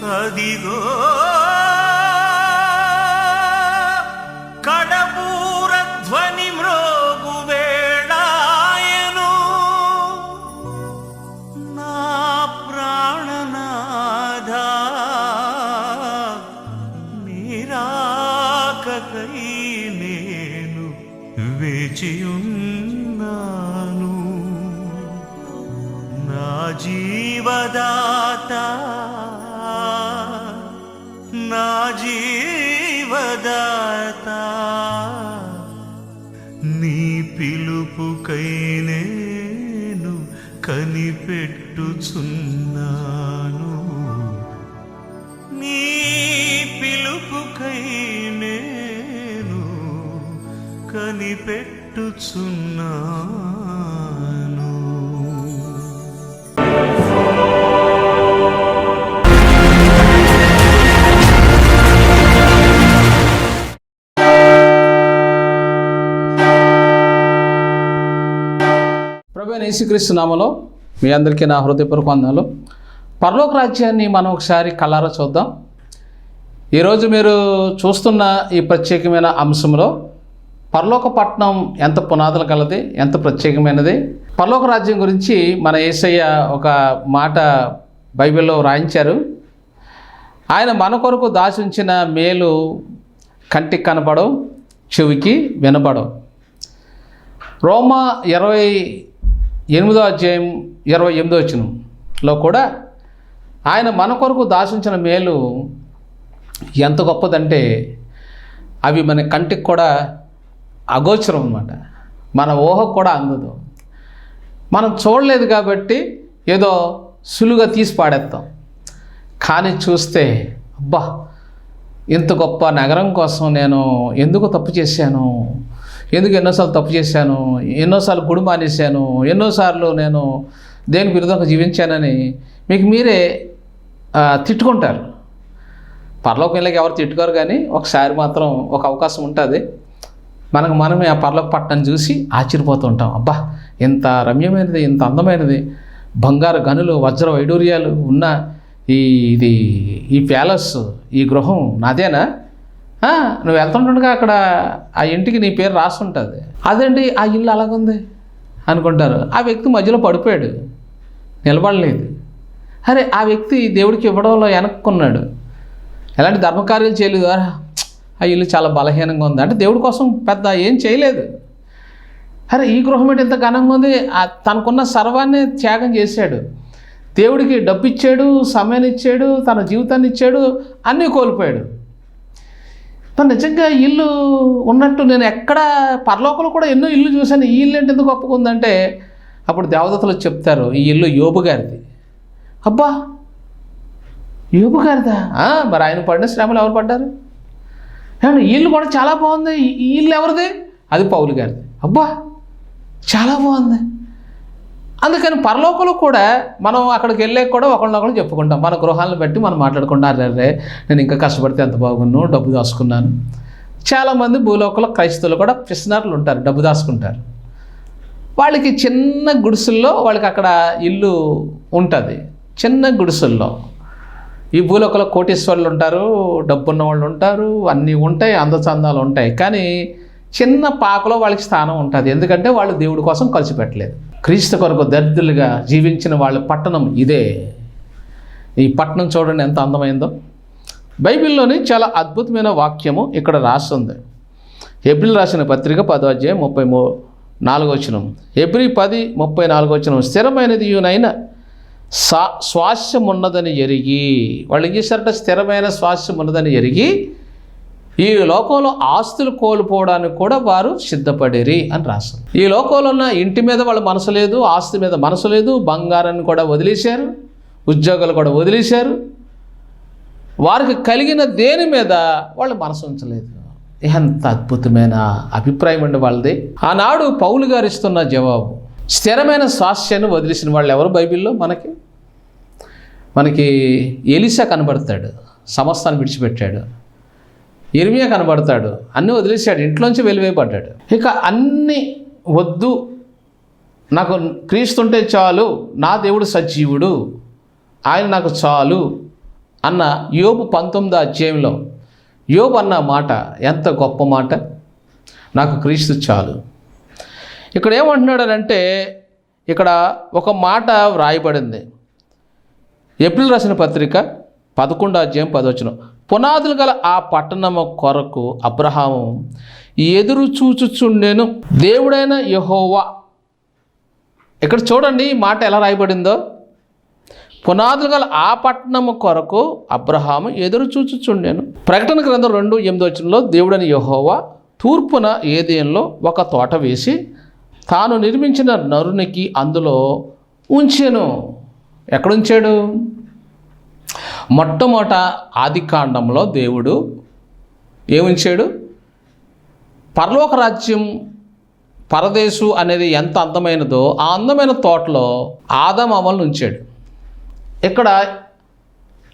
他的歌。యేసుక్రీస్తు నామలో మీ అందరికీ నా హృదయపూర్వక వందనాలు. పరలోక రాజ్యాన్ని మనం ఒకసారి కలారా చూద్దాం. ఈరోజు మీరు చూస్తున్న ఈ ప్రత్యేకమైన అంశంలో పరలోక పట్టణం ఎంత పునాదులు కలది ఎంత ప్రత్యేకమైనది? పరలోక రాజ్యం గురించి మన ఏసయ్య ఒక మాట బైబిల్లో రాయించారు. ఆయన మన కొరకు దాచుంచిన మేలు కంటికి కనపడవు చెవికి వినపడవు. రోమా ఇరవై ఎనిమిదో అధ్యాయం ఇరవై ఎనిమిదో వచనంలో కూడా ఆయన మన కొరకు దాచించిన మేలు ఎంత గొప్పదంటే అవి మన కంటికి కూడా అగోచరం అనమాట మన ఊహకు కూడా అందదు. మనం చూడలేదు కాబట్టి ఏదో సులువుగా తీసి పాడేస్తాం. కానీ చూస్తే అబ్బా ఇంత గొప్ప నగరం కోసం నేను ఎందుకు తప్పు చేశాను? ఎందుకు ఎన్నోసార్లు తప్పు చేశాను? ఎన్నోసార్లు గుడి మానేశాను? ఎన్నోసార్లు నేను దేనికి విరుద్ధంగా జీవించానని మీకు మీరే తిట్టుకుంటారు. పర్లోకి వెళ్ళకి ఎవరు తిట్టుకోరు కానీ ఒకసారి మాత్రం ఒక అవకాశం ఉంటుంది. మనకు మనమే ఆ పర్లోక పట్టణం చూసి ఆశ్చర్యపోతూ ఉంటాం. అబ్బా ఇంత రమ్యమైనది ఇంత అందమైనది. బంగారు గనులు వజ్ర వైడూర్యాలు ఉన్న ఈ ఇది ఈ ప్యాలెస్ ఈ గృహం నాదేనా? నువ్వు వెళ్తుంటుండగా అక్కడ ఆ ఇంటికి నీ పేరు రాస్తుంటుంది అదేంటి? ఆ ఇల్లు అలాగుంది అనుకుంటారు. ఆ వ్యక్తి మధ్యలో పడిపోయాడు. నిలబడలేదు. అరే ఆ వ్యక్తి దేవుడికి ఇవ్వడంలో వెనక్కున్నాడు. ఎలాంటి ధర్మకార్యాలు చేయలేదు. "ఆ, ఆ ఇల్లు చాలా బలహీనంగా ఉంది. అంటే దేవుడి కోసం పెద్ద ఏం చేయలేదు. అరే ఈ గృహం ఏంటి ఇంత ఘనంగా ఉంది. తనకున్న సర్వాన్ని త్యాగం చేశాడు. దేవుడికి డబ్బు ఇచ్చాడు సమయాన్ని ఇచ్చాడు తన జీవితాన్ని ఇచ్చాడు అన్నీ కోల్పోయాడు. నిజంగా ఇల్లు ఉన్నట్టు నేను ఎక్కడ పరలోకంలో కూడా ఎన్నో ఇల్లు చూశాను. ఈ ఇల్లు ఏంటి ఎందుకు గొప్పగా ఉందంటే అప్పుడు దేవదత్తలు చెప్తారు ఈ ఇల్లు యోబు గారిది. అబ్బా యోబు గారిదా? మరి ఆయన పడిన శ్రమలు ఎవరు పడ్డారు? ఈ ఇల్లు కూడా చాలా బాగుంది. ఈ- ఈ ఇల్లు ఎవరిది? అది పౌలు గారిది. అబ్బా చాలా బాగుంది. అందుకని పరలోకంలో కూడా మనం అక్కడికి వెళ్ళే కూడా ఒకళ్ళనొకళ్ళు చెప్పుకుంటాం. మన గృహాలను బట్టి మనం మాట్లాడుకుంటారు రే నేను ఇంకా కష్టపడితే ఎంత బాగున్నాను డబ్బు దాచుకున్నాను. చాలామంది భూలోకంలో క్రైస్తవులు కూడా పిసినారులు ఉంటారు డబ్బు దాచుకుంటారు. వాళ్ళకి చిన్న గుడిసెల్లో వాళ్ళకి అక్కడ ఇల్లు ఉంటుంది. చిన్న గుడిసెల్లో. ఈ భూలోకంలో కోటీశ్వరులు ఉంటారు డబ్బున్న వాళ్ళు ఉంటారు అన్నీ ఉంటాయి అందచందాలు ఉంటాయి. కానీ చిన్న పాకలో వాళ్ళకి స్థానం ఉంటుంది. ఎందుకంటే వాళ్ళు దేవుడి కోసం ఖర్చు పెట్టలేదు క్రీస్తు కొరకు దరిద్రులుగా జీవించిన వాళ్ళ పట్టణం ఇదే. ఈ పట్టణం చూడండి ఎంత అందమైందో. బైబిల్లోని చాలా అద్భుతమైన వాక్యము ఇక్కడ రాస్తుంది ఎబ్రిల్ రాసిన పత్రిక పదో అధ్యాయం ముప్పై మూ నాలుగో వచనం. ఎబ్రి పది ముప్పై నాలుగో వచనం. స్థిరమైనది యూనైన సా స్వాస్యం ఉన్నదని ఎరిగి. వాళ్ళు ఏం చేశారంటే? స్థిరమైన స్వాస్యం ఉన్నదని ఎరిగి ఈ లోకంలో ఆస్తులు కోల్పోవడానికి కూడా వారు సిద్ధపడిరి అని రాశారు. ఈ లోకంలో ఉన్న ఇంటి మీద వాళ్ళ మనసు లేదు ఆస్తి మీద మనసు లేదు బంగారాన్ని కూడా వదిలేశారు ఉద్యోగాలు కూడా వదిలేశారు. వారికి కలిగిన దేని మీద వాళ్ళు మనసు ఉంచలేదు. ఎంత అద్భుతమైన అభిప్రాయం అండి వాళ్ళది. ఆనాడు పౌలు గారు ఇస్తున్న జవాబు స్థిరమైన స్వాస్థ్యాన్ని వదిలేసిన వాళ్ళు ఎవరు బైబిల్లో? మనకి. మనకి ఎలిసా కనబడతాడు సమస్తాన్ని విడిచిపెట్టాడు. ఇర్మియా కనబడతాడు. అన్నీ వదిలేశాడు. ఇంట్లోంచి వెలివేయబడ్డాడు. ఇక అన్ని వద్దు. నాకు క్రీస్తుంటే చాలు. నా దేవుడు సజీవుడు. ఆయన నాకు చాలు అన్న యోబు పంతొమ్మిదో అధ్యాయంలో యోబు అన్న మాట ఎంత గొప్ప మాట? నాకు క్రీస్తు చాలు. ఇక్కడ ఏమంటున్నాడనంటే ఇక్కడ ఒక మాట వ్రాయబడింది. ఏప్రిల్ రాసిన పత్రిక పదకొండో అధ్యాయం పదవచనం. పునాదులు గల ఆ పట్టణము కొరకు అబ్రహాము ఎదురు చూచుచుండెను. దేవుడైన యహోవా. ఇక్కడ చూడండి ఈ మాట ఎలా రాయబడిందో. పునాదులు గల ఆ పట్టణము కొరకు అబ్రహాము ఎదురు చూచుచుండెను. ప్రకటన గ్రంథం రెండు ఎనిమిది వచ్చినలో దేవుడని యహోవా తూర్పున ఏదేంలో ఒక తోట వేసి తాను నిర్మించిన నరునికి అందులో ఉంచెను. ఎక్కడుంచాడు మొట్టమొదట ఆది కాండంలో దేవుడు ఏముంచాడు పరలోక రాజ్యం పరదేశు అనేది ఎంత అందమైనదో ఆ అందమైన తోటలో ఆదం అమలు ఉంచాడు. ఇక్కడ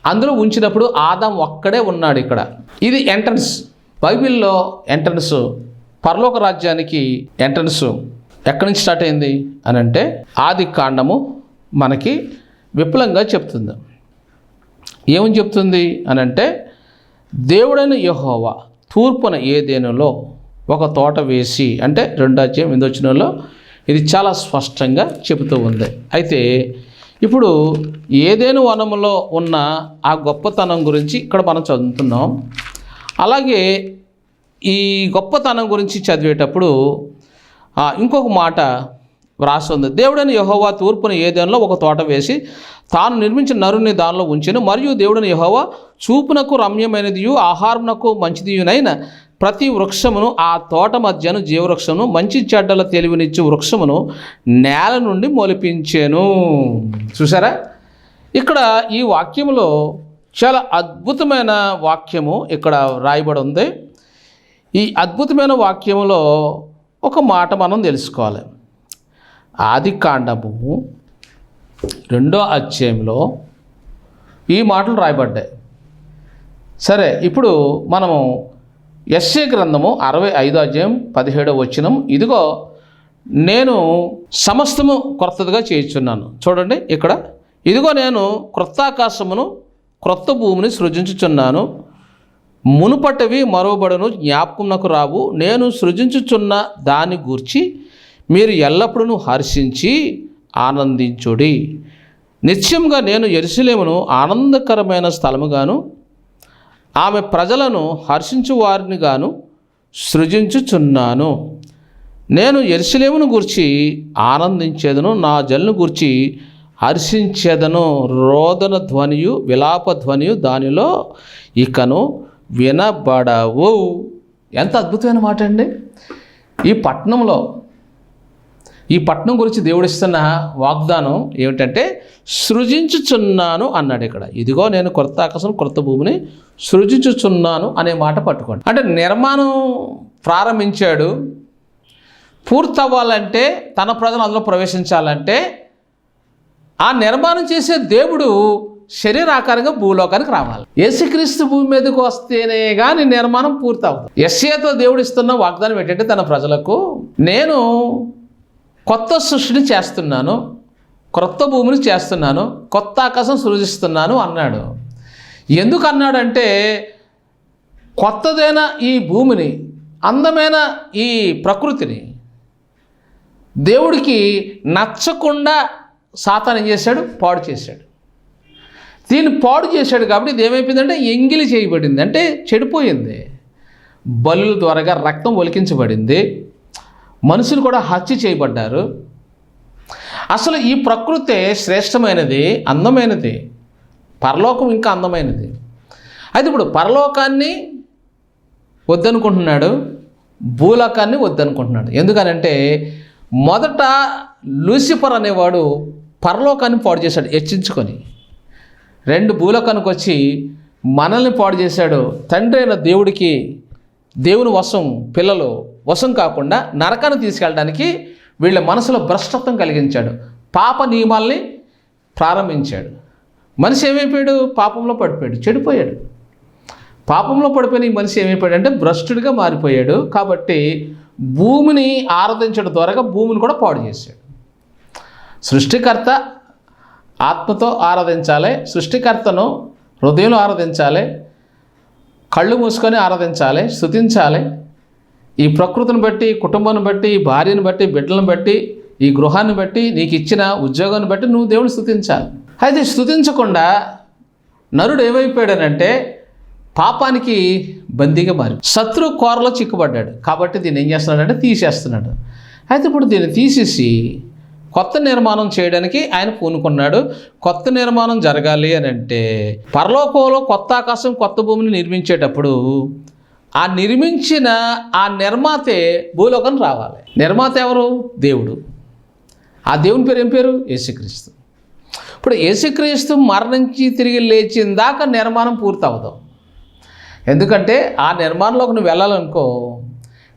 అందులో ఉంచినప్పుడు ఆదాం ఒక్కడే ఉన్నాడు ఇక్కడ. ఇది ఎంట్రన్స్. బైబిల్లో ఎంట్రన్స్ పరలోక రాజ్యానికి ఎంట్రన్స్ ఎక్కడి నుంచి స్టార్ట్ అయింది? అని అంటే ఆది కాండము మనకి విపులంగా చెప్తుంది. ఏమని చెప్తుంది అని అంటే దేవుడైన యహోవా తూర్పున ఏదేనులో ఒక తోట వేసి అంటే రెండో అధ్యాయం ఇది చాలా స్పష్టంగా చెబుతూ ఉంది. అయితే ఇప్పుడు ఏదేను వనములో ఉన్న ఆ గొప్పతనం గురించి ఇక్కడ మనం చదువుతున్నాం. అలాగే ఈ గొప్పతనం గురించి చదివేటప్పుడు ఇంకొక మాట వ్రాసి ఉంది. దేవుడని యహోవా తూర్పున ఏదేనలో ఒక తోట వేసి తాను నిర్మించిన నరుని దానిలో ఉంచెను. మరియు దేవుడని యహోవా చూపునకు రమ్యమైనదియు ఆహారమునకు మంచిదియునైన ప్రతి వృక్షమును ఆ తోట మధ్యను జీవవృక్షమును మంచి చెడ్డల తెలివినిచ్చు వృక్షమును నేల నుండి మొలిపించాను. చూసారా ఇక్కడ ఈ వాక్యంలో చాలా అద్భుతమైన వాక్యము ఇక్కడ రాయబడి ఉంది. ఈ అద్భుతమైన వాక్యములో ఒక మాట మనం తెలుసుకోవాలి. ఆది కాండము రెండో అధ్యాయంలో ఈ మాటలు రాయబడ్డాయి. సరే ఇప్పుడు మనము ఎస్ఏ గ్రంథము అరవై ఐదో అధ్యాయం పదిహేడో వచ్చినం ఇదిగో నేను సమస్తము క్రొత్తదిగా చేయించున్నాను. చూడండి ఇక్కడ. ఇదిగో నేను క్రొత్తాకాశమును క్రొత్త భూమిని సృజించుచున్నాను. మునుపటివి జ్ఞాపకం నాకు రావు. నేను సృజించుచున్న దాని గూర్చి మీరు ఎల్లప్పుడూ హర్షించి ఆనందించుడి. నిత్యంగా నేను ఎరుసలేమును ఆనందకరమైన స్థలముగాను ఆమె ప్రజలను హర్షించు వారిని గాను సృజించుచున్నాను. నేను ఎరుసలేమును గురించి ఆనందించేదను నా జల్ను గురించి హర్షించేదను. రోదన ధ్వనియు విలాప ధ్వనియు దానిలో ఇకను వినబడవు. ఎంత అద్భుతమైన మాట అండి ఈ పట్టణంలో ఈ పట్నం గురించి దేవుడిస్తున్న వాగ్దానం ఏమిటంటే సృజించుచున్నాను అన్నాడు ఇక్కడ. ఇదిగో నేను కొత్త ఆకాశం కొత్త భూమిని సృజించుచున్నాను అనే మాట పట్టుకోండి. అంటే నిర్మాణం ప్రారంభించాడు. పూర్తవ్వాలంటే తన ప్రజలు అందులో ప్రవేశించాలంటే ఆ నిర్మాణం చేసే దేవుడు శరీరాకారంగా భూలోకానికి రావాలి. యేసుక్రీస్తు భూమి మీదకి వస్తేనే కానీ నిర్మాణం పూర్తవుతుంది. ఎస్ఏతో దేవుడు ఇస్తున్న వాగ్దానం ఏంటంటే తన ప్రజలకు నేను కొత్త సృష్టిని చేస్తున్నాను క్రొత్త భూమిని చేస్తున్నాను కొత్త ఆకాశం సృజిస్తున్నాను అన్నాడు. ఎందుకు అన్నాడంటే కొత్తదైన ఈ భూమిని అందమైన ఈ ప్రకృతిని దేవుడికి నచ్చకుండా సాతానం ఏం చేశాడు? పాడు చేశాడు. దీన్ని పాడు చేశాడు కాబట్టి ఇది ఏమైపోయిందంటే ఎంగిలి చేయబడింది అంటే చెడిపోయింది. బలుల ద్వారాగా రక్తం ఒలికించబడింది. మనుషులు కూడా హత్య చేయబడ్డారు. అసలు ఈ ప్రకృతే శ్రేష్టమైనది అందమైనది. పరలోకం ఇంకా అందమైనది. అయితే ఇప్పుడు పరలోకాన్ని వద్దనుకుంటున్నాడు భూలోకాన్ని వద్దనుకుంటున్నాడు. ఎందుకనంటే మొదట లూసిఫర్ అనేవాడు పరలోకాన్ని పాడు చేశాడు హెచ్చించుకొని రెండు భూలోకానికి వచ్చి మనల్ని పాడు చేశాడు. తండ్రి అయిన దేవుడికి దేవుని వశం పిల్లలు వశం కాకుండా నరకాన్ని తీసుకెళ్ళడానికి వీళ్ళ మనసులో భ్రష్టత్వం కలిగించాడు. పాప నియమాల్ని ప్రారంభించాడు. మనిషి ఏమైపోయాడు? పాపంలో పడిపోయాడు. చెడిపోయాడు. పాపంలో పడిపోయిన ఈ మనిషి ఏమైపోయాడు అంటే భ్రష్టుడిగా మారిపోయాడు. కాబట్టి భూమిని ఆరాధించడం ద్వారా భూమిని కూడా పాడు చేశాడు. సృష్టికర్త ఆత్మతో ఆరాధించాలి సృష్టికర్తను హృదయంలో ఆరాధించాలి కళ్ళు మూసుకొని ఆరాధించాలి స్థుతించాలి ఈ ప్రకృతిని బట్టి కుటుంబాన్ని బట్టి భార్యను బట్టి బిడ్డలను బట్టి ఈ గృహాన్ని బట్టి నీకు ఇచ్చిన ఉద్యోగాన్ని బట్టి నువ్వు దేవుని స్థుతించాలి. అయితే స్థుతించకుండా నరుడు ఏమైపోయాడనంటే పాపానికి బందీగా మారి శత్రు కోరలో చిక్కుపడ్డాడు కాబట్టి దీన్ని ఏం చేస్తున్నాడంటే తీసేస్తున్నాడు. అయితే ఇప్పుడు దీన్ని తీసేసి కొత్త నిర్మాణం చేయడానికి ఆయన పూనుకున్నాడు. కొత్త నిర్మాణం జరగాలి అని అంటే పరలోకంలో కొత్త ఆకాశం కొత్త భూమిని నిర్మించేటప్పుడు ఆ నిర్మించిన ఆ నిర్మాతే భూలోకం రావాలి. నిర్మాత ఎవరు? దేవుడు. ఆ దేవుని పేరు ఏం పేరు? యేసుక్రీస్తు. ఇప్పుడు యేసుక్రీస్తు మరణించి తిరిగి లేచిన దాకా నిర్మాణం పూర్తి అవ్వదు ఎందుకంటే ఆ నిర్మాణంలోకి నువ్వు వెళ్ళాలనుకో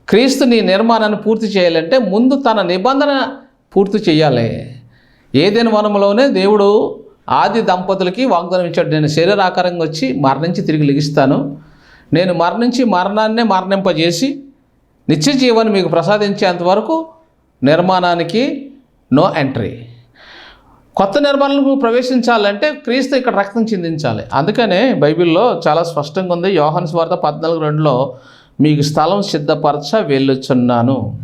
క్రీస్తు నీ నిర్మాణాన్ని పూర్తి చేయాలంటే ముందు తన నిబంధన పూర్తి చేయాలి. ఏదైనా వనంలోనే దేవుడు ఆది దంపతులకి వాగ్దానం ఇచ్చాడు. నేను శరీరాకారంగా వచ్చి మరణించి తిరిగి లెగిస్తాను. నేను మరణించి మరణాన్నే మరణింపజేసి నిత్య జీవాన్ని మీకు ప్రసాదించేంత వరకు నిర్మాణానికి నో ఎంట్రీ. కొత్త నిర్మాణాలకు ప్రవేశించాలంటే క్రీస్తు ఇక్కడ రక్తం చిందించాలి. అందుకనే బైబిల్లో చాలా స్పష్టంగా ఉంది. యోహాను స్వార్థ పద్నాలుగు రెండులో మీకు స్థలం సిద్ధపరచ వెళ్ళొచ్చున్నాను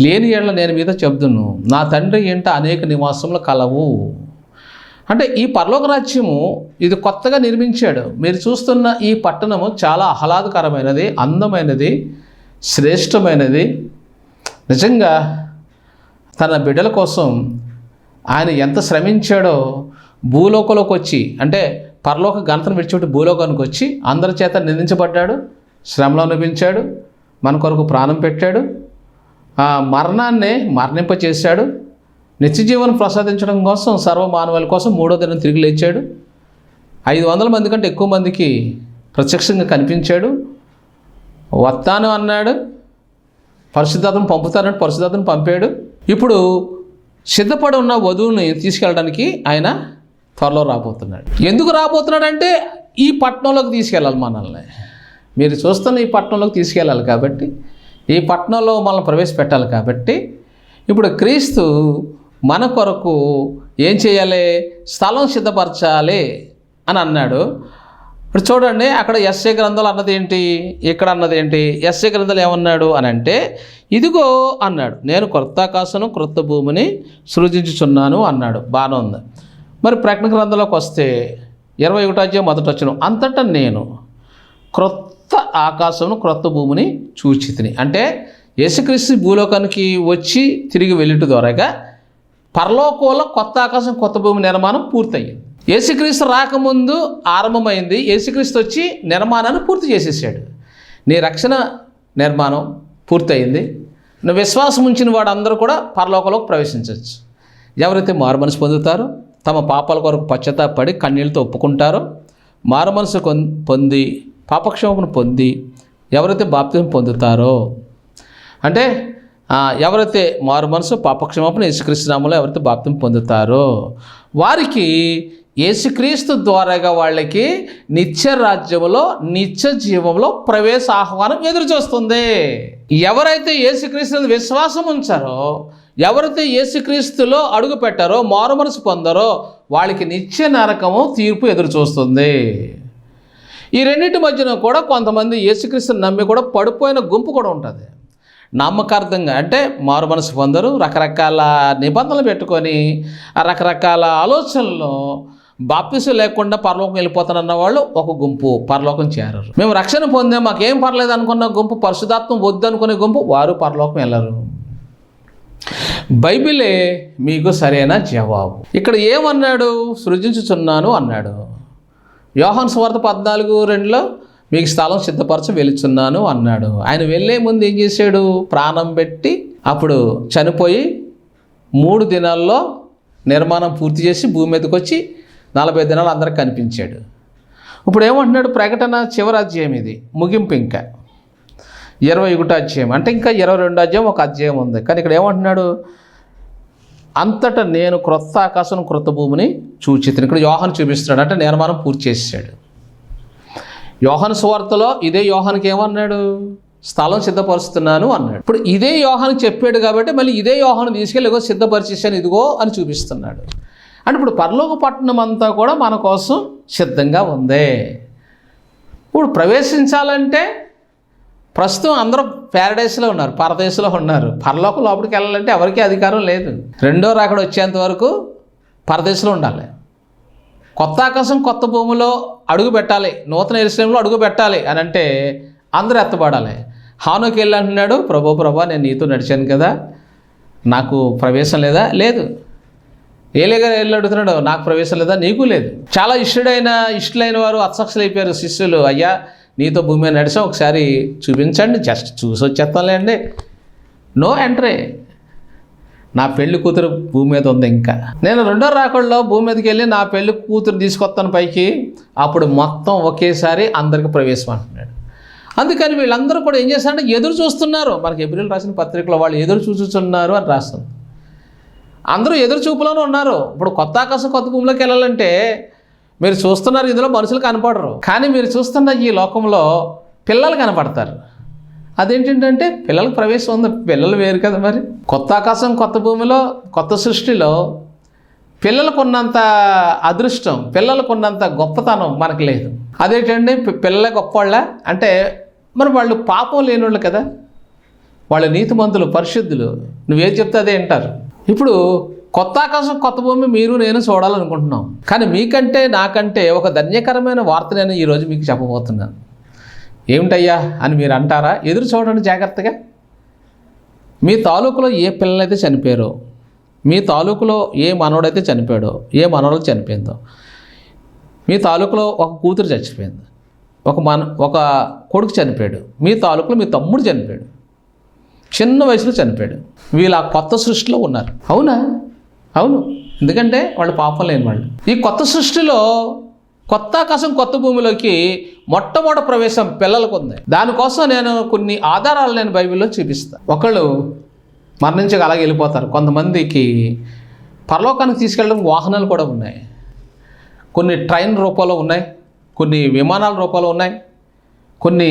లేని ఏళ్ళ నేను మీద చెబుదును. నా తండ్రి ఏంట అనేక నివాసములు కలవు. అంటే ఈ పరలోక రాజ్యము ఇది కొత్తగా నిర్మించాడు. మీరు చూస్తున్న ఈ పట్టణము చాలా ఆహ్లాదకరమైనది అందమైనది శ్రేష్టమైనది. నిజంగా తన బిడ్డల కోసం ఆయన ఎంత శ్రమించాడో భూలోకంలోకి వచ్చి అంటే పరలోక ఘనతను విడిచిపెట్టి భూలోకానికి వచ్చి అందరి చేత నిందించబడ్డాడు శ్రమలో అనిపించాడు మన కొరకు ప్రాణం పెట్టాడు మరణాన్నే మరణింపచేశాడు. నిత్యజీవనం ప్రసాదించడం కోసం సర్వ మానవాళి కోసం మూడో దినం తిరిగి లేచాడు. ఐదు వందల మంది కంటే ఎక్కువ మందికి ప్రత్యక్షంగా కనిపించాడు. వస్తాను అన్నాడు. పరిశుద్ధాతను పంపుతానని పరిశుద్ధాతను పంపాడు. ఇప్పుడు సిద్ధపడి ఉన్న వధువుని తీసుకెళ్ళడానికి ఆయన త్వరలో రాబోతున్నాడు. ఎందుకు రాబోతున్నాడంటే ఈ పట్టణంలోకి తీసుకెళ్ళాలి మనల్ని. మీరు చూస్తున్న ఈ పట్టణంలోకి తీసుకెళ్ళాలి కాబట్టి ఈ పట్టణంలో మనల్ని ప్రవేశపెట్టాలి కాబట్టి ఇప్పుడు క్రీస్తు మన కొరకు ఏం చేయాలి? స్థలం సిద్ధపరచాలి అని అన్నాడు. ఇప్పుడు చూడండి అక్కడ ఎస్ఏ గ్రంథాలు అన్నది ఏంటి? ఇక్కడ అన్నది ఏంటి? ఎస్ఏ గ్రంథాలు ఏమన్నాడు అని అంటే ఇదిగో అన్నాడు నేను క్రొత్త ఆకాశను క్రొత్త భూమిని సృజించుచున్నాను అన్నాడు. బాగానే ఉంది. మరి ప్రకటన గ్రంథంలోకి వస్తే ఇరవై ఒకటో అధ్యాయం మొదట వచ్చిన అంతటా నేను క్రొత్త ఆకాశమును క్రొత్త భూమిని చూచితిని. అంటే యేసుక్రీస్తు భూలోకానికి వచ్చి తిరిగి వెళ్ళిట ద్వారాగా పరలోకంలో కొత్త ఆకాశం కొత్త భూమి నిర్మాణం పూర్తయింది యేసుక్రీస్తు రాకముందు ఆరంభమైంది. యేసుక్రీస్తు వచ్చి నిర్మాణాన్ని పూర్తి చేసేసాడు. నీ రక్షణ నిర్మాణం పూర్తయింది నువ్వు విశ్వాసం ఉంచిన వాడందరూ కూడా పరలోకంలోకి ప్రవేశించవచ్చు. ఎవరైతే మారు మనసు పొందుతారో తమ పాపాల కొరకు పశ్చాత్తాపడి కన్నీళ్ళతో ఒప్పుకుంటారో మారు మనసు పొంది పాపక్షేమను పొంది ఎవరైతే బాప్తిని పొందుతారో. అంటే ఎవరైతే మారు మనసు పాపక్షమాపణ యేసుక్రీస్తునామంలో ఎవరైతే బాప్తిం పొందుతారో వారికి యేసుక్రీస్తు ద్వారాగా వాళ్ళకి నిత్య రాజ్యంలో నిత్య జీవంలో ప్రవేశ ఆహ్వానం ఎదురు చూస్తుంది ఎవరైతే యేసుక్రీస్తు విశ్వాసం ఉంచారో ఎవరైతే యేసుక్రీస్తులో అడుగు పెట్టారో మారు మనసు పొందారో వాళ్ళకి నిత్య నరకము తీర్పు ఎదురు చూస్తుంది ఈ రెండింటి మధ్యన కూడా కొంతమంది యేసుక్రీస్తుని నమ్మి కూడా పడిపోయిన గుంపు కూడా ఉంటుంది. నమ్మకార్థంగా అంటే మారు మనసు పొందరు. రకరకాల నిబంధనలు పెట్టుకొని రకరకాల ఆలోచనల్లో బాప్తిసం లేకుండా పరలోకం వెళ్ళిపోతానన్న వాళ్ళు ఒక గుంపు పరలోకం చేరరు. మేము రక్షణ పొందాం మాకేం పర్లేదు అనుకున్న గుంపు పరిశుధాత్మం వద్దు అనుకునే గుంపు వారు పరలోకం వెళ్ళరు. బైబిలే మీకు సరైన జవాబు. ఇక్కడ ఏమన్నాడు? సృజించుచున్నాను అన్నాడు. యోహన్ స్వార్థ పద్నాలుగు రెండులో మీకు స్థలం సిద్ధపరచ వెళుచున్నాను అన్నాడు. ఆయన వెళ్ళే ముందు ఏం చేశాడు? ప్రాణం పెట్టి అప్పుడు చనిపోయి మూడు దినాల్లో నిర్మాణం పూర్తి చేసి భూమి మీదకి వచ్చి నలభై దినాలు అందరికి కనిపించాడు. ఇప్పుడు ఏమంటున్నాడు? ప్రకటన చివరి అధ్యాయం ఇది. ముగింపు ఇంకా. ఇరవై ఒకటో అధ్యాయం. అంటే ఇంకా ఇరవై రెండో అధ్యాయం ఒక అధ్యాయం ఉంది. కానీ ఇక్కడ ఏమంటున్నాడు? అంతటా నేను క్రొత్త ఆకాశం క్రొత్త భూమిని చూచితిని. ఇక్కడ యోహన్ చూపిస్తున్నాడు. అంటే నిర్మాణం పూర్తి చేసాడు యోహన సువార్తలో ఇదే యోహానికి ఏమన్నాడు? స్థలం సిద్ధపరుస్తున్నాను అన్నాడు. ఇప్పుడు ఇదే యోహాను చెప్పాడు కాబట్టి మళ్ళీ ఇదే యోహాను తీసుకెళ్ళి ఇగో సిద్ధపరిచేసాను ఇదిగో అని చూపిస్తున్నాడు. అంటే ఇప్పుడు పరలోక పట్టణం అంతా కూడా మన కోసం సిద్ధంగా ఉంది. ఇప్పుడు ప్రవేశించాలంటే ప్రస్తుతం అందరూ ప్యారడైస్లో ఉన్నారు పరదేశంలో ఉన్నారు. పరలోకం లోపలికి వెళ్ళాలంటే ఎవరికీ అధికారం లేదు. రెండో రాకడ వచ్చేంత వరకు పరదేశంలో ఉండాలి. కొత్త ఆకాశం కొత్త భూమిలో అడుగు పెట్టాలి. నూతన ఎరుసలంలో అడుగు పెట్టాలి అని అంటే అందరూ ఎత్తబడాలి. హానుకి వెళ్ళి అంటున్నాడు ప్రభు ప్రభా నేను నీతో నడిచాను కదా. నాకు ప్రవేశం లేదా? లేదు. ఏలేగా వెళ్ళి అడుగుతున్నాడు నాకు ప్రవేశం లేదా? నీకు లేదు. చాలా ఇష్టడైన ఇష్టలైన వారు అత్సక్షలు అయిపోయారు. శిష్యులు అయ్యా నీతో భూమి మీద నడిచాం ఒకసారి చూపించండి. జస్ట్ చూసి వచ్చేస్తాంలే అండి. No entry. నా పెళ్ళి కూతురు భూమి మీద ఉంది ఇంకా. నేను రెండో రాకడలో భూమి మీదకి వెళ్ళి నా పెళ్ళి కూతురు తీసుకొస్తాను పైకి. అప్పుడు మొత్తం ఒకేసారి అందరికి ప్రవేశం అంటున్నాడు. అందుకని వీళ్ళందరూ కూడా ఏం చేస్తారంటే ఎదురు చూస్తున్నారు. మనకి ఎబ్రిల్ రాసిన పత్రికలో వాళ్ళు ఎదురు చూస్తున్నారు అని రాస్తుంది. అందరూ ఎదురు చూపులోనే ఉన్నారు. ఇప్పుడు కొత్త ఆకాశం కొత్త భూమిలోకి వెళ్ళాలంటే మీరు చూస్తున్నారు ఇందులో మనుషులు కనపడరు. కానీ మీరు చూస్తున్న ఈ లోకంలో పిల్లలు కనపడతారు. అదేంటంటే పిల్లలకు ప్రవేశం ఉంది. పిల్లలు వేరు కదా మరి. కొత్త ఆకాశం కొత్త భూమిలో కొత్త సృష్టిలో పిల్లలకు ఉన్నంత అదృష్టం పిల్లలకు ఉన్నంత గొప్పతనం మనకు లేదు. అదేంటండి పిల్లల గొప్పవాళ్ళ అంటే మరి వాళ్ళు పాపం లేనివాళ్ళు కదా. వాళ్ళు నీతిమంతులు పరిశుద్ధులు. నువ్వేం చెప్తే అదే వింటారు ఇప్పుడు కొత్త ఆకాశం కొత్త భూమి మీరు నేను చూడాలనుకుంటున్నాం. కానీ మీకంటే నాకంటే ఒక ధన్యకరమైన వార్త నేను ఈరోజు మీకు చెప్పబోతున్నాను. ఏమిటయ్యా అని మీరు అంటారా? ఎదురు చూడండి జాగ్రత్తగా. మీ తాలూకులో ఏ పిల్లలైతే చనిపోయారో మీ తాలూకులో ఏ మనవడైతే చనిపోయాడో ఏ మనవడు చనిపోయిందో మీ తాలూకులో ఒక కూతురు చచ్చిపోయింది ఒక మన ఒక కొడుకు చనిపోయాడు మీ తాలూకులో మీ తమ్ముడు చనిపోయాడు చిన్న వయసులో చనిపోయాడు వీళ్ళు ఆ కొత్త సృష్టిలో ఉన్నారు. అవునా? అవును. ఎందుకంటే వాళ్ళు పాపం లేని వాళ్ళు. ఈ కొత్త సృష్టిలో కొత్త ఆకాశం కొత్త భూమిలోకి మొట్టమొదటి ప్రవేశం పిల్లలకు ఉంది. దానికోసం నేను కొన్ని ఆధారాలు నేను బైబిల్లో చూపిస్తాను ఒకళ్ళు మరణించక అలాగే వెళ్ళిపోతారు. కొంతమందికి పరలోకానికి తీసుకెళ్ళడానికి వాహనాలు కూడా ఉన్నాయి. కొన్ని ట్రైన్ రూపంలో ఉన్నాయి. కొన్ని విమానాల రూపంలో ఉన్నాయి. కొన్ని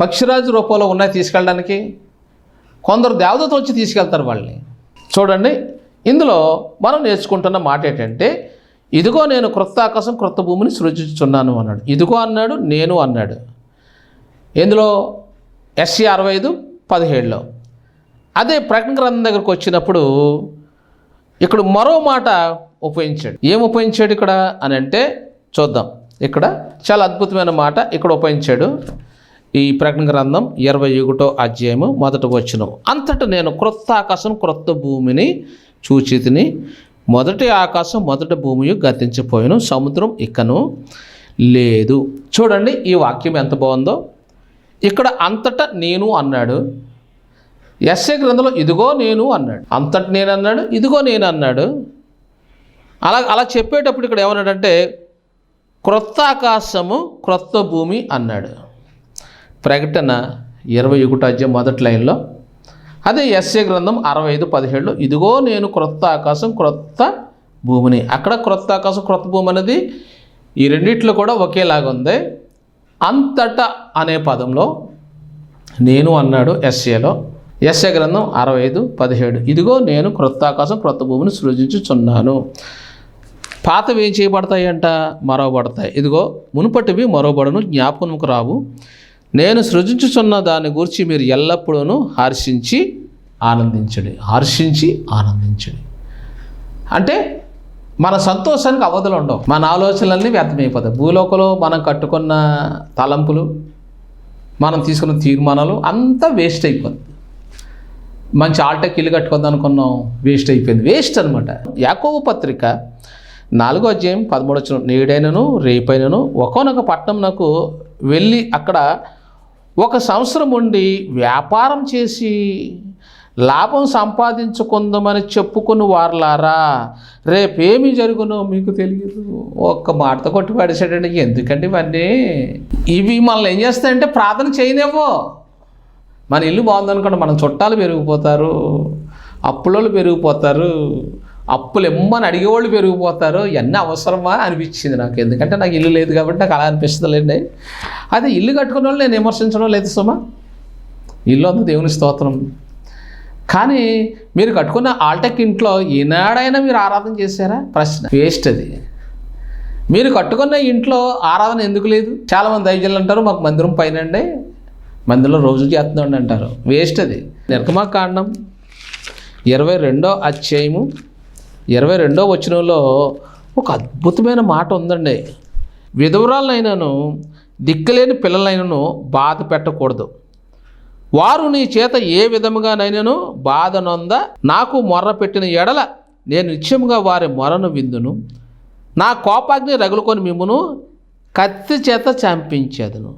పక్షిరాజు రూపంలో ఉన్నాయి తీసుకెళ్ళడానికి. కొందరు దేవదూతలు వచ్చి తీసుకెళ్తారు వాళ్ళని. చూడండి ఇందులో మనం నేర్చుకుంటున్న మాట ఏంటంటే ఇదిగో నేను క్రొత్త ఆకాశం క్రొత్త భూమిని సృజించున్నాను అన్నాడు. ఇదిగో అన్నాడు నేను అన్నాడు. ఇందులో ఎస్సీ అరవై ఐదు పదిహేడులో. అదే ప్రకటన గ్రంథం దగ్గరకు వచ్చినప్పుడు ఇక్కడ మరో మాట ఉపయోగించాడు. ఏం ఉపయోగించాడు ఇక్కడ? అని అంటే చూద్దాం. ఇక్కడ చాలా అద్భుతమైన మాట ఇక్కడ ఉపయోగించాడు. ఈ ప్రకటన గ్రంథం ఇరవై ఒకటో అధ్యాయము మొదట వచ్చిన అంతటా నేను క్రొత్త ఆకాశం క్రొత్త భూమిని చూచితిని మొదటి ఆకాశం మొదటి భూమి గతించిపోయిన సముద్రం ఇకను లేదు. చూడండి ఈ వాక్యం ఎంత బాగుందో. ఇక్కడ అంతటా నేను అన్నాడు. ఎస్ఏ గ్రంథంలో ఇదిగో నేను అన్నాడు. అంతటి నేను అన్నాడు ఇదిగో నేను అన్నాడు. అలా అలా చెప్పేటప్పుడు ఇక్కడ ఏమన్నాడంటే క్రొత్త ఆకాశము క్రొత్త భూమి అన్నాడు. ప్రకటన ఇరవై ఒకటి అధ్యాయం మొదటి లైన్లో. అదే ఎస్ఏ గ్రంథం అరవై ఐదు పదిహేడులో ఇదిగో నేను క్రొత్త ఆకాశం క్రొత్త భూమిని. అక్కడ క్రొత్త ఆకాశం క్రొత్త భూమి అనేది ఈ రెండిట్లో కూడా ఒకేలాగా ఉంది. అంతటా అనే పదంలో నేను అన్నాడు ఎస్ఏలో ఎస్ఏ గ్రంథం అరవై ఐదు పదిహేడు ఇదిగో నేను క్రొత్త ఆకాశం క్రొత్త భూమిని సృజించుచున్నాను. పాతవి ఏం చేయబడతాయంట? మరవబడతాయి. ఇదిగో మునుపటివి మరోబడను జ్ఞాపకముకు రావు. నేను సృజించుచున్న దాని గురించి మీరు ఎల్లప్పుడూ హర్షించి ఆనందించండి. హర్షించి ఆనందించండి. అంటే మన సంతోషానికి అవధులు ఉండవు. మన ఆలోచనలన్నీ వ్యర్థమైపోతాయి. భూలోకంలో మనం కట్టుకున్న తలంపులు మనం తీసుకున్న తీర్మానాలు అంతా వేస్ట్ అయిపోతుంది. మంచి ఆల్టెక్ ఇల్లు కట్టుకుందాం అనుకున్నాం వేస్ట్ అయిపోయింది. వేస్ట్ అనమాట యాకోబు పత్రిక నాలుగో అధ్యాయం పదమూడు వచ్చిన నేడైనను రేపైనను ఒకనొక పట్టణంనకు వెళ్ళి అక్కడ ఒక సంవత్సరం ఉండి వ్యాపారం చేసి లాభం సంపాదించుకుందామని చెప్పుకుని వారలారా రేపేమి జరుగునో మీకు తెలియదు ఒక్క మాటతో కొట్టి పడేసాడండి ఎందుకండి ఇవన్నీ? ఇవి మనల్ని ఏం చేస్తాయంటే ప్రార్థన చేయనివ్వో. మన ఇల్లు బాగుందనుకోండి మనం చుట్టాలు పెరిగిపోతారు అప్పులోళ్ళు పెరిగిపోతారు అప్పులు ఎమ్మని అడిగేవాళ్ళు పెరిగిపోతారు ఇవన్నీ అవసరమా అనిపించింది నాకు. ఎందుకంటే నాకు ఇల్లు లేదు కాబట్టి నాకు అలా అనిపిస్తుందిలేండి అదే ఇల్లు కట్టుకున్న వాళ్ళు నేను విమర్శించడం లేదు సుమా. ఇల్లు అంత దేవుని స్తోత్రం. కానీ మీరు కట్టుకున్న ఆల్టెక్ ఇంట్లో ఈనాడైనా మీరు ఆరాధన చేశారా? ప్రశ్న. వేస్ట్ అది. మీరు కట్టుకున్న ఇంట్లో ఆరాధన ఎందుకు లేదు? చాలామంది దైవజనులు అంటారు మాకు మందిరం పైన అండి మందిరంలో రోజు చేస్తుందండి అంటారు. వేస్ట్ అది. నిర్గమాకాండం ఇరవై రెండో అధ్యాయము ఇరవై రెండో వచనంలో ఒక అద్భుతమైన మాట ఉందండి. విధవరాలైనను దిక్కులేని పిల్లలైనను బాధ పెట్టకూడదు. వారు నీ చేత ఏ విధముగానైనాను బాధ నొంద నాకు మొర్ర పెట్టిన ఎడల నేను నిత్యముగా వారి మొరను విందును. నా కోపాగ్ని రగులుకొని మిమ్మును కత్తి చేత చంపించేదను.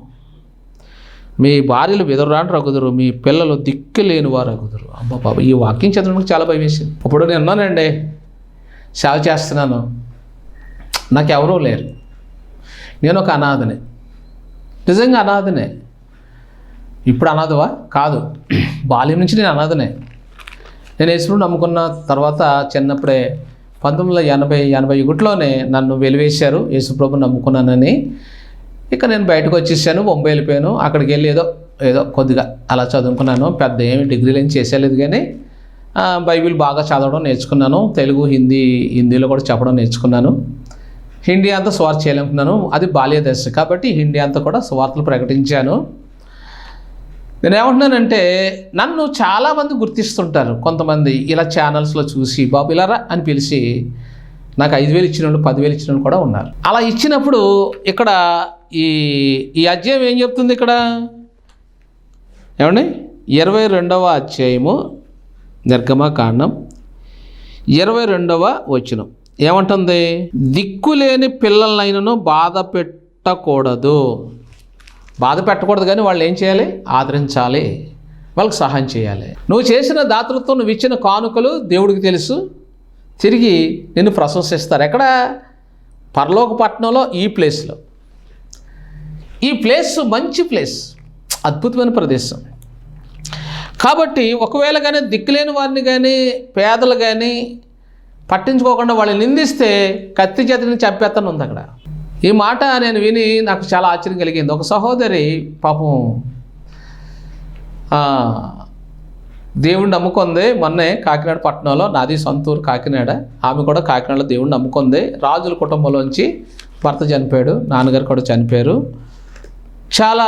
మీ భార్యలు విధవరాని రగుదురు మీ పిల్లలు దిక్కు లేని వారు రగుదురు. అమ్మ బాబా ఈ వాక్యం చదవడానికి చాలా భయం వేసింది. ఇప్పుడు నేను అన్నానండి సేవ చేస్తున్నాను. నాకు ఎవరూ లేరు. నేను ఒక అనాథనే. నిజంగా అనాథనే. ఇప్పుడు అనాథవా? కాదు. బాల్యం నుంచి నేను అనాథనే. నేను యేసును నమ్ముకున్న తర్వాత చిన్నప్పుడే పంతొమ్మిది వందల ఎనభై ఎనభై ఒకటిలోనే నన్ను వెలివేశారు. యేసుప్రభు నమ్ముకున్నానని. ఇక నేను బయటకు వచ్చేసాను బొంబై వెళ్ళిపోయాను అక్కడికి వెళ్ళి ఏదో ఏదో కొద్దిగా అలా చదువుకున్నాను. పెద్ద ఏమి డిగ్రీలు ఏం చేసేయలేదు కానీ బైబిల్ బాగా చదవడం నేర్చుకున్నాను. తెలుగు హిందీ హిందీలో కూడా చెప్పడం నేర్చుకున్నాను. హిందీ అంతా స్వార్ చేయాలనుకున్నాను. అది బాల్య దశ కాబట్టి హిందీ అంతా కూడా స్వార్థలు ప్రకటించాను. నేను ఏమంటున్నానంటే నన్ను చాలామంది గుర్తిస్తుంటారు. కొంతమంది ఇలా ఛానల్స్లో చూసి బాబు ఇలారా అని పిలిచి నాకు ఐదు వేలు ఇచ్చిన వాళ్ళు పదివేలు ఇచ్చిన వాళ్ళు కూడా ఉన్నారు. అలా ఇచ్చినప్పుడు ఇక్కడ ఈ ఈ అధ్యాయం ఏం చెప్తుంది ఇక్కడ? ఏమండి? ఇరవై రెండవ అధ్యాయము నిర్గమకాండం ఇరవై రెండవ వచనం. ఏమంటుంది? దిక్కులేని పిల్లలైనను బాధ పెట్టకూడదు. బాధ పెట్టకూడదు కానీ వాళ్ళు ఏం చేయాలి? ఆదరించాలి. వాళ్ళకి సహాయం చేయాలి. నువ్వు చేసిన దాతృత్వం నువ్వు ఇచ్చిన కానుకలు దేవుడికి తెలుసు. తిరిగి నిన్ను ప్రశంసిస్తారు. ఎక్కడ? పరలోకపట్నంలో ఈ ప్లేస్లో. ఈ ప్లేస్ మంచి ప్లేస్. అద్భుతమైన ప్రదేశం. కాబట్టి ఒకవేళ కానీ దిక్కులేని వారిని కానీ పేదలు కానీ పట్టించుకోకుండా వాళ్ళని నిందిస్తే కత్తి చేతిని చంపేస్తాను ఉంది అక్కడ. ఈ మాట నేను విని నాకు చాలా ఆశ్చర్యం కలిగింది. ఒక సహోదరి పాపం దేవుణ్ణి నమ్ముకుంది. మొన్నే కాకినాడ పట్టణంలో నాది సొంతూరు కాకినాడ. ఆమె కూడా కాకినాడలో దేవుణ్ణి నమ్ముకుంది. రాజుల కుటుంబంలోంచి భర్త చనిపోయాడు. నాన్నగారు కూడా చనిపోయారు. చాలా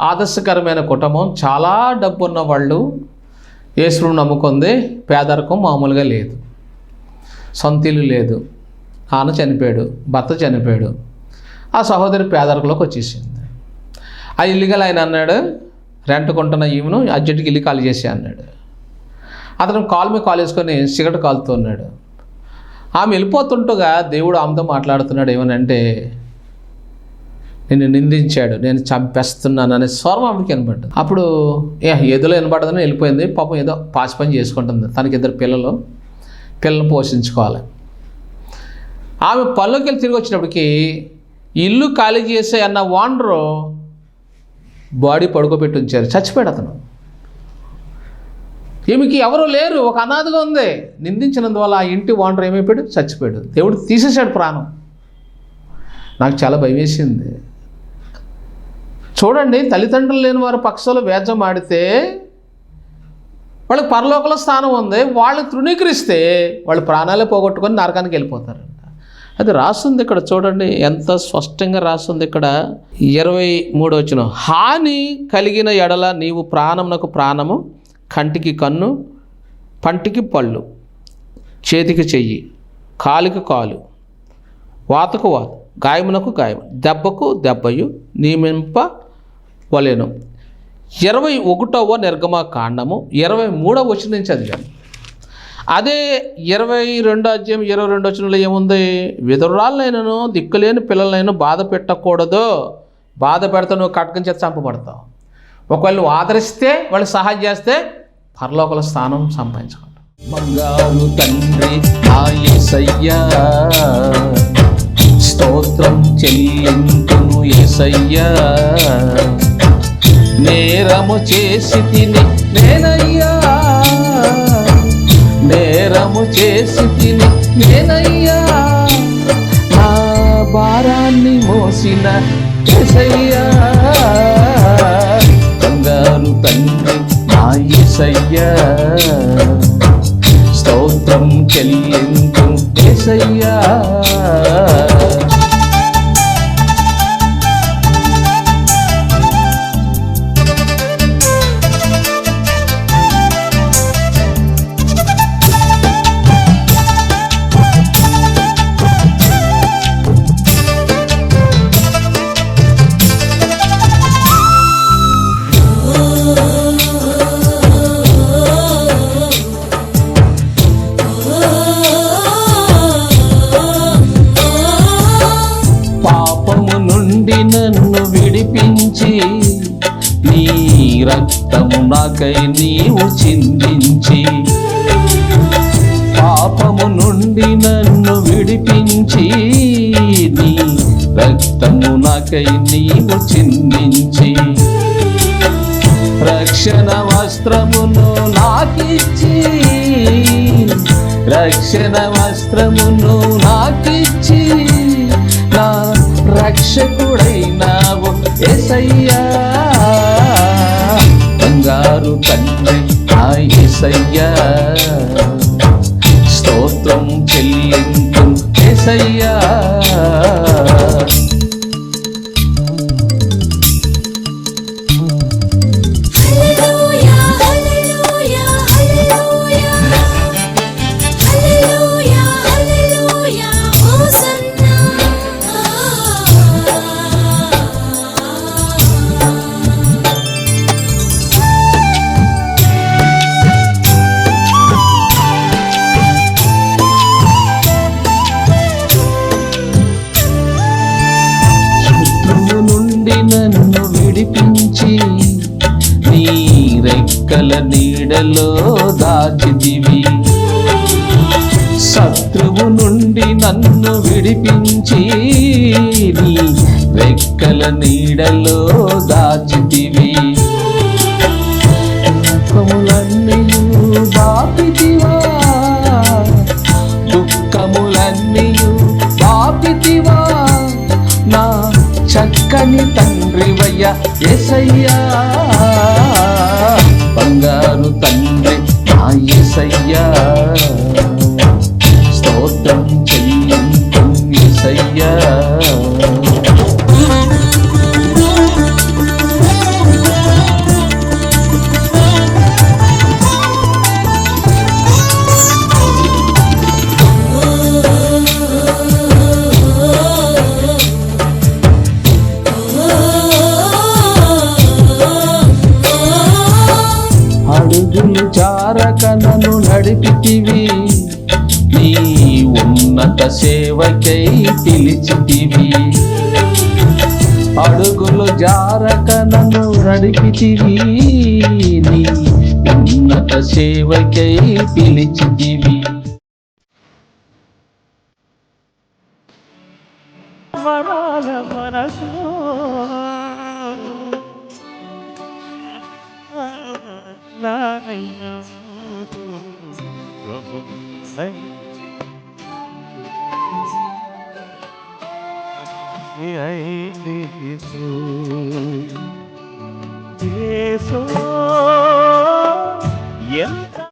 ఆదర్శకరమైన కుటుంబం. చాలా డబ్బు ఉన్న వాళ్ళు యేసును నమ్ముకుంది పేదరికం మామూలుగా లేదు. సొంతిల్లు లేదు. నాన్న చనిపోయాడు భర్త చనిపోయాడు. ఆ సహోదరి పేదరికంలోకి వచ్చేసింది. ఆ ఇల్లుగల ఆయన అన్నాడు రెంట్ కొంటున్న ఈమెను అర్జెంటుకి ఇల్లు ఖాళీ చేసి అన్నాడు. అతను కాల్ మీద కాల్ వేసుకొని సిగరెట్ కాలుతూ ఉన్నాడు. ఆమె వెళ్ళిపోతుండగా దేవుడు ఆమెతో మాట్లాడుతున్నాడు ఏమనంటే నిన్ను నిందించాడు నేను చంపేస్తున్నాను అనే స్వరం ఆమెకి వినపడ్డది. అప్పుడు ఏ ఏదోలో వినపడదని వెళ్ళిపోయింది. పాపం ఏదో పాచి పని చేసుకుంటుంది తనకి ఇద్దరు పిల్లలు. పిల్లలు పోషించుకోవాలి. ఆమె పనులోకి వెళ్ళి తిరిగి వచ్చినప్పటికి ఇల్లు ఖాళీ చేసే అన్న ఓనరు బాడీ పడుకోబెట్టి ఉంచారు. చచ్చిపోయాడు అతను. ఈమెకి ఎవరు లేరు. ఒక అనాథగా ఉంది. నిందించినందువల్ల ఆ ఇంటి ఓనర్ ఏమైపోయాడు? చచ్చిపోయాడు. దేవుడు తీసేశాడు ప్రాణం. నాకు చాలా భయం వేసింది. చూడండి తల్లిదండ్రులు లేని వారు పక్షంలో వేద్యం ఆడితే వాళ్ళకి పరలోకల స్థానం ఉంది. వాళ్ళు తృణీకరిస్తే వాళ్ళు ప్రాణాలే పోగొట్టుకొని నరకానికి వెళ్ళిపోతారంట. అది రాస్తుంది ఇక్కడ చూడండి ఎంత స్పష్టంగా రాస్తుంది ఇక్కడ. ఇరవై మూడు వచ్చిన హాని కలిగిన ఎడల నీవు ప్రాణమునకు ప్రాణము కంటికి కన్ను పంటికి పళ్ళు చేతికి చెయ్యి కాలికి కాలు వాతకు వాత గాయమునకు గాయం దెబ్బకు దెబ్బయు నియమింప వలెను. ఇరవై ఒకటవ నిర్గమ కాండము ఇరవై మూడవ వచ్చిన నుంచి చదివాను. అదే ఇరవై రెండో అధ్యాయం ఇరవై రెండు వచ్చినలో ఏముంది? విధురాలైనను దిక్కులేని పిల్లలైన బాధ పెట్టకూడదు. బాధ పెడతా నువ్వు కటకం చేత చంపబడతావు. ఒకవేళ నువ్వు ఆదరిస్తే వాళ్ళు సహాయం చేస్తే పరలోకల స్థానం సంపాదించుకుంటావు. బంగారు తండ్రి స్తోత్రం చెల్లింతును ఎసయ్యా నేరము చేసి తిని నేనయ్యా. నేరము చేసి తిని నేనయ్యా. నా భారాన్ని మోసిన యేసయ్యా. బంగారు తండ్రి నా యేసయ్యా. స్తోత్రం చెల్లించు ఎసయ్యా నాకై నీవు చిందించి పాపము నుండి నన్ను విడిపించి నీ రక్తము నాకై నీవు చిందించి రక్షణ వస్త్రమును నాకిచ్చి రక్షణ వస్త్రమును నాకిచ్చి నా రక్షకుడైనావు ఎసయ్యా ఎసయ్యా రెక్కల నీడలో దాచితివి. శత్రువు నుండి నన్ను విడిపించి నీ రెక్కల నీడలో దాచితివి. దుఃఖములన్నీయు బాపితివా దుఃఖములన్నీయు బాపితివా నా చక్కని తండ్రివయ్య ఎసయ్యా చారక నన్ను నడిపితివి. నీ ఉన్నత సేవకై పిలిచితివి. అడుగులు జారక నన్ను నడిపితివి. నీ ఉన్నత సేవకై పిలిచితివి.